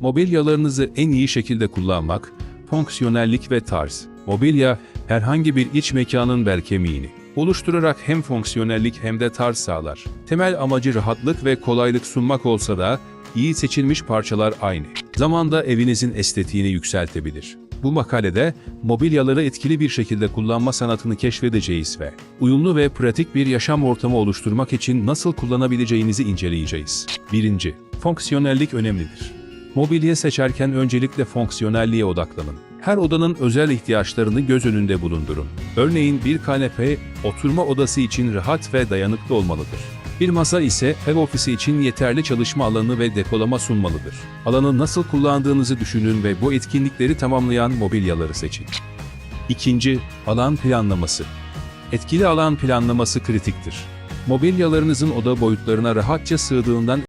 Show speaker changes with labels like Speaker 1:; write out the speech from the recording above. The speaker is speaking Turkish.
Speaker 1: Mobilyalarınızı en iyi şekilde kullanmak, fonksiyonellik ve tarz. Mobilya, herhangi bir iç mekanın bel kemiğini oluşturarak hem fonksiyonellik hem de tarz sağlar. Temel amacı rahatlık ve kolaylık sunmak olsa da, iyi seçilmiş parçalar aynı. Zamanda evinizin estetiğini yükseltebilir. Bu makalede mobilyaları etkili bir şekilde kullanma sanatını keşfedeceğiz ve uyumlu ve pratik bir yaşam ortamı oluşturmak için nasıl kullanabileceğinizi inceleyeceğiz. 1. Fonksiyonellik önemlidir. Mobilya seçerken öncelikle fonksiyonelliğe odaklanın. Her odanın özel ihtiyaçlarını göz önünde bulundurun. Örneğin bir kanepe, oturma odası için rahat ve dayanıklı olmalıdır. Bir masa ise ev ofisi için yeterli çalışma alanı ve depolama sunmalıdır. Alanı nasıl kullandığınızı düşünün ve bu etkinlikleri tamamlayan mobilyaları seçin. İkinci, alan planlaması. Etkili alan planlaması kritiktir. Mobilyalarınızın oda boyutlarına rahatça sığdığından